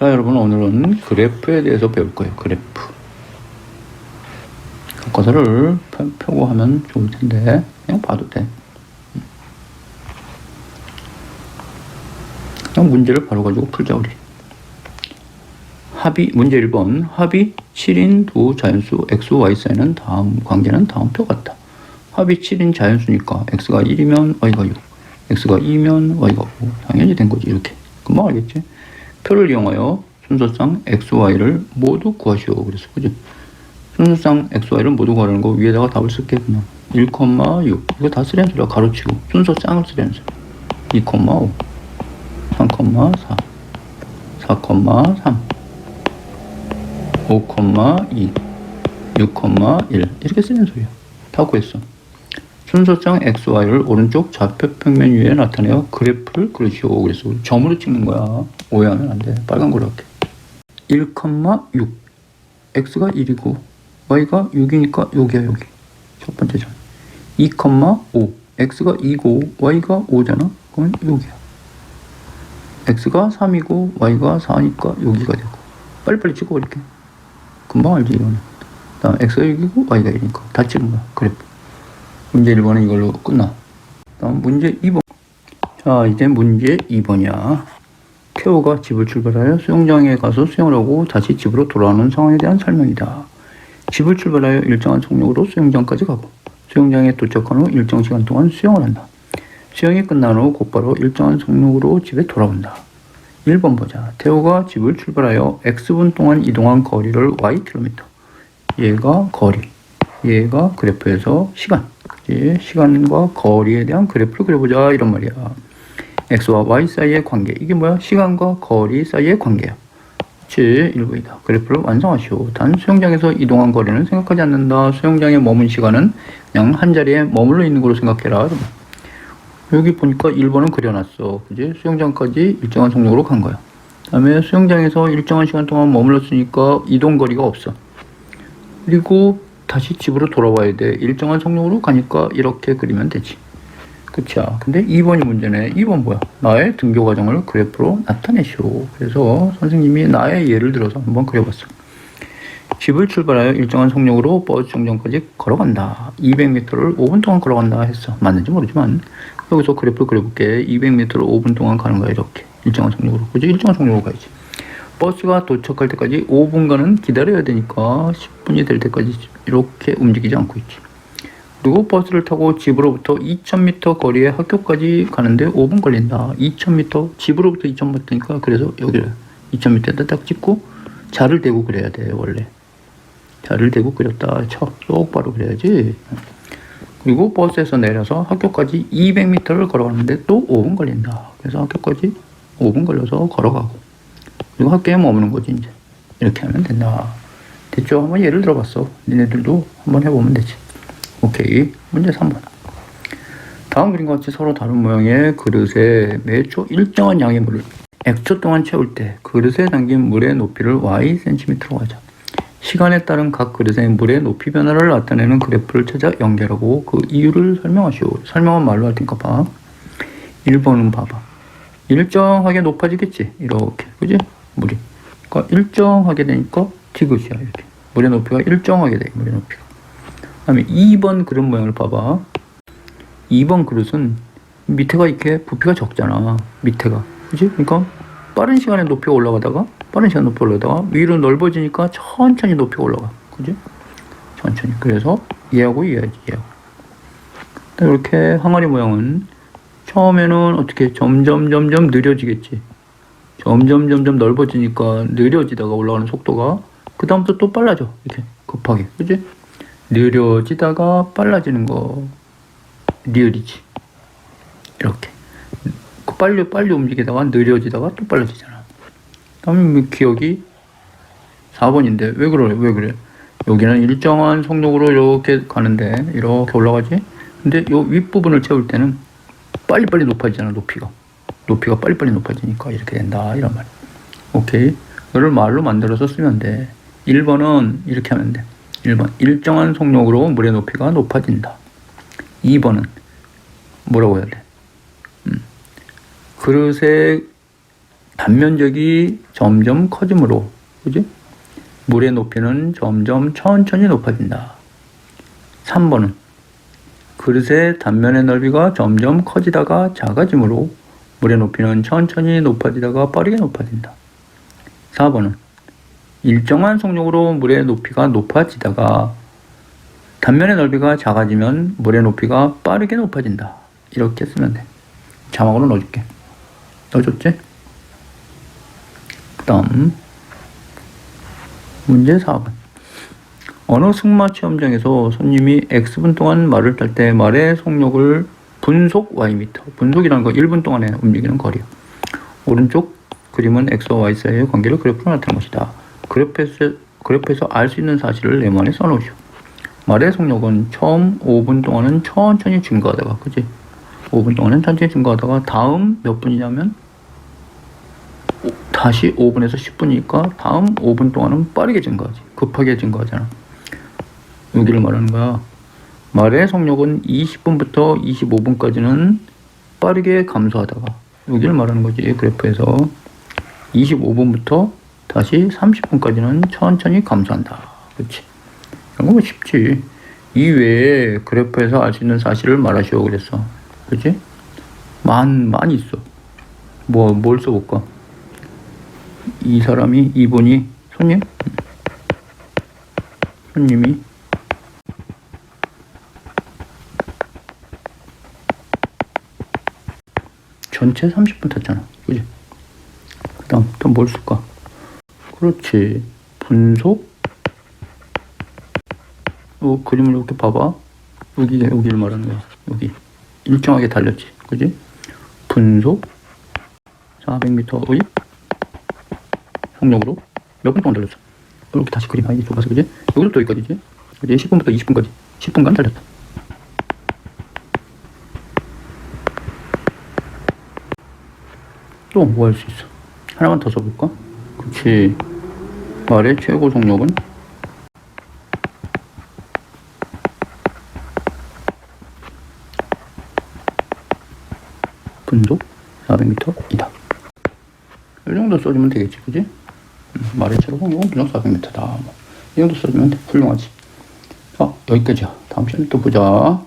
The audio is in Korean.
자, 여러분 오늘은 그래프에 대해서 배울 거예요. 그래프. 교과서를 펴- 펴고 하면 좋을 텐데 그냥 봐도 돼. 그냥 문제를 바로 가지고 풀자 우리. 합이 문제 1번 합이 7인 두 자연수 x, y 사이는 다음 관계는 다음 표 같다. 합이 7인 자연수니까 x가 1이면 y가 6, x가 2면 y가 5. 당연히 된 거지 이렇게. 금방 알겠지? 표를 이용하여 순서상 x, y를 모두 구하시오. 그래서 그지? 순서상 x, y를 모두 구하라는 거 위에다가 답을 쓸게 그냥. 1,6 이거 다 쓰려는 소리야 가로치고. 순서쌍을 쓰려는 소리 2,5 3,4 4,3 5,2 6,1 이렇게 쓰는 소리야. 다 구했어. 순서상 x, y를 오른쪽 좌표 평면 위에 나타내어 그래프를 그리시오. 그래서 점으로 찍는 거야 오해하면 안 돼. 빨간 걸로 할게. 1,6 x가 1이고 y가 6이니까 여기야 여기 첫 번째 점. 2,5 x가 2고 y가 5잖아? 그러면 여기야. x가 3이고 y가 4니까 여기가 되고. 빨리빨리 찍어 이렇게. 금방 알지 이거는. 다음 x가 6이고 y가 1이니까. 다 찍은 거야. 그래프 문제 1번은 이걸로 끝나. 다음 문제 2번. 자 이제 문제 2번이야 태호가 집을 출발하여 수영장에 가서 수영을 하고 다시 집으로 돌아오는 상황에 대한 설명이다. 집을 출발하여 일정한 속력으로 수영장까지 가고 수영장에 도착한 후 일정 시간 동안 수영을 한다. 수영이 끝난 후 곧바로 일정한 속력으로 집에 돌아온다. 1번 보자. 태호가 집을 출발하여 X분 동안 이동한 거리를 Ykm. 얘가 거리. 얘가 그래프에서 시간. 그치? 시간과 거리에 대한 그래프를 그려보자. 이런 말이야. X와 y 사이의 관계 이게 뭐야? 시간과 거리 사이의 관계야. 그치? 1부이다. 그래프를 완성하시오. 단 수영장에서 이동한 거리는 생각하지 않는다. 수영장에 머문 시간은 그냥 한 자리에 머물러 있는 걸로 생각해라. 여기 보니까 1번은 그려놨어. 그지? 수영장까지 일정한 속력으로 간 거야. 다음에 수영장에서 일정한 시간 동안 머물렀으니까 이동 거리가 없어. 그리고 다시 집으로 돌아와야 돼. 일정한 속력으로 가니까 이렇게 그리면 되지. 그쵸. 근데 2번이 문제네. 2번 뭐야? 나의 등교 과정을 그래프로 나타내시오. 그래서 선생님이 나의 예를 들어서 한번 그려봤어. 집을 출발하여 일정한 속력으로 버스 정점까지 걸어간다. 200m를 5분 동안 걸어간다 했어. 맞는지 모르지만 여기서 그래프를 그려볼게. 200m를 5분 동안 가는 거야 이렇게. 일정한 속력으로. 그지? 일정한 속력으로 가야지. 버스가 도착할 때까지 5분간은 기다려야 되니까 10분이 될 때까지 이렇게 움직이지 않고 있지. 그리고 버스를 타고 집으로부터 2,000m 거리의 학교까지 가는데 5분 걸린다. 2,000m 집으로부터 2,000m니까 그래서 여기를 2,000m에다 딱 찍고 자를 대고 그려야 돼 원래. 자를 대고 그렸다. 쳐. 똑바로 그려야지. 그리고 버스에서 내려서 학교까지 200m를 걸어가는데 또 5분 걸린다. 그래서 학교까지 5분 걸려서 걸어가고 그리고 학교에 머무는 거지 이제 이렇게 하면 된다. 됐죠? 한번 예를 들어봤어. 니네들도 한번 해보면 되지. 오케이. 문제 3번. 다음 그림과 같이 서로 다른 모양의 그릇에 매초 일정한 양의 물을 X초 동안 채울 때 그릇에 담긴 물의 높이를 Y cm로 하자. 시간에 따른 각 그릇의 물의 높이 변화를 나타내는 그래프를 찾아 연결하고 그 이유를 설명하시오. 설명은 말로 할 테니까 봐. 1번은 봐봐. 일정하게 높아지겠지. 이렇게. 그지? 물이. 그러니까 일정하게 되니까 디귿이야. 이렇게. 물의 높이가 일정하게 돼. 물의 높이가. 다음에 2번 그릇 모양을 봐봐. 2번 그릇은 밑에가 이렇게 부피가 적잖아. 밑에가. 그지? 그러니까 빠른 시간에 높이가 올라가다가 빠른 시간 높이 올라가다가 위로 넓어지니까 천천히 높이가 올라가. 그지? 천천히. 그래서 얘하고 얘야지, 얘하고. 이렇게 항아리 모양은 처음에는 어떻게 점점 점점 느려지겠지. 점점 점점 넓어지니까 느려지다가 올라가는 속도가 그 다음부터 또 빨라져. 이렇게 급하게. 그지? 느려지다가 빨라지는 거. 리얼이지. 이렇게. 그 빨리 빨리 움직이다가 느려지다가 또 빨라지잖아. 다음에 기억이 4번인데 왜 그래? 왜 그래? 여기는 일정한 속력으로 이렇게 가는데 이렇게 올라가지? 근데 요 윗부분을 채울 때는 빨리빨리 높아지잖아 높이가. 높이가 빨리빨리 높아지니까 이렇게 된다 이런 말. 오케이. 이걸 말로 만들어서 쓰면 돼. 1번은 이렇게 하면 돼 1번 일정한 속력으로 물의 높이가 높아진다. 2번은 뭐라고 해야 돼? 음. 그릇에 단면적이 점점 커지므로 그지? 물의 높이는 점점 천천히 높아진다. 3번은 그릇의 단면의 넓이가 점점 커지다가 작아지므로 물의 높이는 천천히 높아지다가 빠르게 높아진다. 4번은 일정한 속력으로 물의 높이가 높아지다가 단면의 넓이가 작아지면 물의 높이가 빠르게 높아진다. 이렇게 쓰면 돼. 자막으로 넣어줄게. 넣어줬지? 그 다음 문제 4번 어느 승마 체험장에서 손님이 X분 동안 말을 탈 때 말의 속력을 분속 Ym 분속이라는 거 1분 동안에 움직이는 거리야 오른쪽 그림은 X와 Y 사이의 관계를 그래프로 나타낸 것이다 그래프에서, 그래프에서 알 수 있는 사실을 네모안에 써놓으시오 말의 속력은 처음 5분 동안은 천천히 증가하다가 그지 5분 동안은 천천히 증가하다가 다음 몇 분이냐면 다시 5분에서 10분이니까 다음 5분 동안은 빠르게 증가하지. 급하게 증가하잖아. 여기를 말하는 거야. 말의 속력은 20분부터 25분까지는 빠르게 감소하다가 여기를 말하는 거지. 그래프에서 25분부터 다시 30분까지는 천천히 감소한다. 그렇지. 이런 거뭐 쉽지. 이 외에 그래프에서 알 수 있는 사실을 말하시오 그랬어. 그렇지? 만, 많이 있어. 뭐, 뭘 써볼까? 이 사람이 이분이 손님 손님이 전체 30분 탔잖아 그지 그 다음 또 뭘 쓸까 그렇지 분속 어, 그림을 이렇게 봐봐 여기 여기를 말하는 거야 여기 일정하게 달렸지 그지 분속 400m 의 속력으로 몇 분 동안 달렸어. 이렇게 다시 그림 하기 좁아서 그지? 여기서부터 여기까지지? 이제 10분부터 20분까지 10분간 달렸다. 또 뭐 할 수 있어? 하나만 더 써볼까? 그렇지. 말의 최고 속력은 분속 400m이다. 이 정도 써주면 되겠지, 그지? 음, 말의 최고 속력은 분속 400m다. 뭐. 이 정도 써주면 돼. 훌륭하지. 자, 여기까지야. 다음 시간에 또 보자.